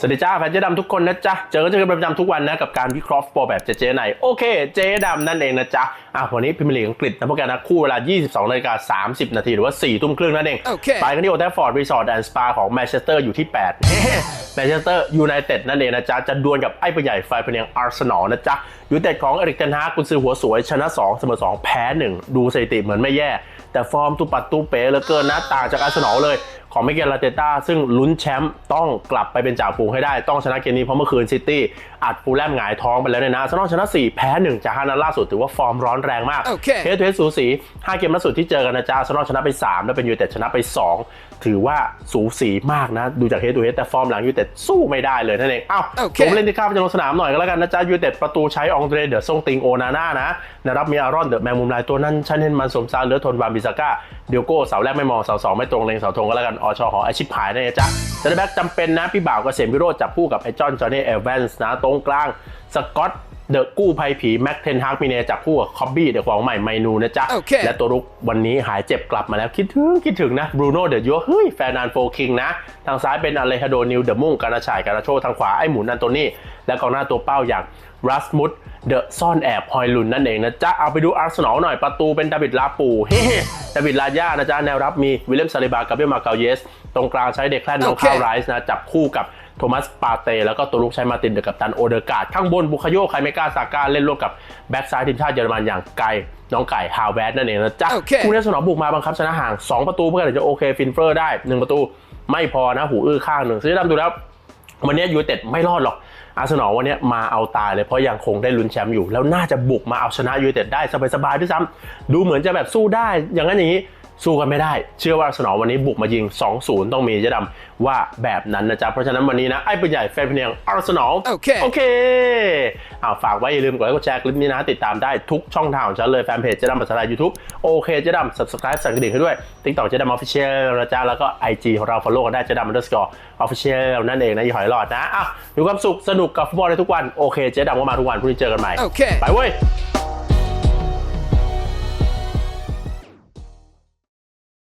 สวัสดีจ้าแฟนเจ๊ดำทุกคนนะจ๊ะ เจอกันเจอกันเป็นประจำทุกวันนะ กับการวิเคราะห์ฟุตบอลแบบเจ๊ๆในโอเค เจ๊ดำนั่นเองนะจ๊ะ อะ วันนี้พรีเมียร์ลีกอังกฤษนะพวกแกนะ คู่เวลา 22นาฬิกา30 นาที หรือว่า 4 ทุ่มครึ่งนั่นเองโอเคไปกันที่โอ t ทฟฟอร์ดรีสอร์ทแอนด์สปาของแมนเชสเตอร์อยู่ที่ 8แมนเชสเตอร์ยูไนเต็ดนั่นเองนะจ๊ะ จะดวลกับไอ้ปะใหญ่ไฟพะเนียงอาร์เซนอลนะจ๊ะยูไนเต็ดของเอริกเทนฮากกุนซือหัวสวยชนะ2เสมอ2แพ้1ดูสถิติเหมือนไม่แย่ แต่ฟอร์มตุปัดตุเป๋เหลือเกินนะต่างจากอาร์เซนอลเลย ของมิเกลลาเตต้าซึ่งลุ้นแชมป์ต้องกลับไปเป็นจ่าฝูงให้ได้ ต้องชนะเกมนี้เพราะเมื่อคืนซิตี้อัดฟูลแลมหงายท้องไปแล้วเนี่ยนะอาร์เซนอลชนะ 4 แพ้ 1 จากห้านัดล่าสุดถือว่าฟอร์มร้อนแรงมากโอเคเฮดทูเฮดสูสี 5 เกมล่าสุดที่เจอกันนะจ๊ะอาร์เซนอลชนะไป 3 แล้วเป็นยูไนเต็ดชนะไป 2 ถือว่าสูสีมากนะ ดูจากเฮดทูเฮดแต่ฟอร์มหลังยูไนเต็ดสู้ไม่ได้เลยนั่นเองอ้าวโอเคผมเล่นที่ข้ามจะลงสนามหน่อยก็แล้วกันนะจ๊ะยูไนเต็ดประตูใช้อองเดรเดอร์ซงติงโอนาน่านะนะครับมีอารอนเดอะแมงมุมลายตัวนั้นชันเฮนมันสมซาเหลือทนวามบิซาก้าเดียวโก้เสาแรกไม่มองเสาสองไม่ตรงเลงเสาธงก็แล้วกันอชหออาชิพายนั่นเองจ๊ะเซนเตอร์แบ็กจำเป็นนะพี่บ่าวกเกษมวิโรจน์จับคู่กับไอจอนจอห์นนี่เอเวนส์นะตรงกลางสกอต เดอะกู้ภัยผีแม็กเทนฮากมีเนจับคู่กับคอบบี้เดอะของใหม่ไมนูนะจ๊ะโอเคและตัวรุกวันนี้หายเจ็บกลับมาแล้วคิดถึงคิดถึงนะบรูโน่เดอะยัวเฮ้ยแฟนนานโฟคิงนะ ทางซ้ายเป็นอเลฮาโดนิวเดอะมุ่งการนาชายการนาโชทางขวาไอ้หมุนอันโตนี่และกองหน้าตัวเป้าอย่างรัสมุดเดอะซ่อนแอบฮอยลุนนั่นเองนะจ๊ะ เอาไปดูอาร์เซนอลหน่อยประตูเป็นดาวิดลาปูเฮ้ดาวิดลาย่านะจ๊ะ แนวรับมีวิลเลมซาลิบากับเบลมาเกาเยส ตรงกลางใช้เด็กแคลนน้องโอเคคาวไรส์นะ จับคู่กับ โทมัสปาเตแล้วก็ตัวลูกใช้มาร์ตินเดอะกับตันโอเดอร์การ์ดข้างบนบุคาโยไคเมกาซาก้าเล่นร่วมกับแบ็กซ้ายทีมชาติเยอรมันอย่างไกลน้องไก่ฮาวแวร์ดนั่นเองนะจ๊ะโอเคคู่นี้อาร์เซนอลบุกมาบังคับชนะห่าง 2 ประตูเพื่อจะโอเคฟินเฟอร์ได้ 1 ประตูไม่พอนะหูอื้อข้างหนึ่งซื้อดำดูแล้ววันนี้ยูไนเต็ดไม่รอดหรอก อาร์เซนอลวันนี้มาเอาตายเลยเพราะยังคงได้ลุ้นแชมป์อยู่ แล้วน่าจะบุกมาเอาชนะยูไนเต็ดได้สบายๆด้วยซ้ำดูเหมือนจะแบบสู้ได้ อย่างนั้นอย่างนี้ สู้กันไม่ได้ เชื่อว่าอาร์เซนอลวันนี้บุกมายิง 2-0 ต้องมีเจะดำว่าแบบนั้นนะจ๊ะ เพราะฉะนั้นวันนี้นะ ไอ้ปืนใหญ่แฟนเพลงอาร์เซนอลโอเคโอเคเอาฝากไว้อย่าลืมกดไลค์กดแชร์คลิปนี้นะ ติดตามได้ทุกช่องทางของฉันเลยแฟนเพจเจ๊ดำภาษาไทยยูทูบโอเคเจ๊ดำ subscribe สั่นกระดิ่งให้ด้วย TikTok เจ๊ดำ official นะจ๊ะแล้วก็ IG ของเรา follow กันได้เจ๊ดำ underscore official นั่นเองนะอย่าหอยหลอดนะอ้าวมีความสุขสนุกกับฟุตบอลในทุกวันโอเคเจ๊ดำก็มาทุกวันพรุ่งนี้เจอกันใหม่โอเคไปเว้ย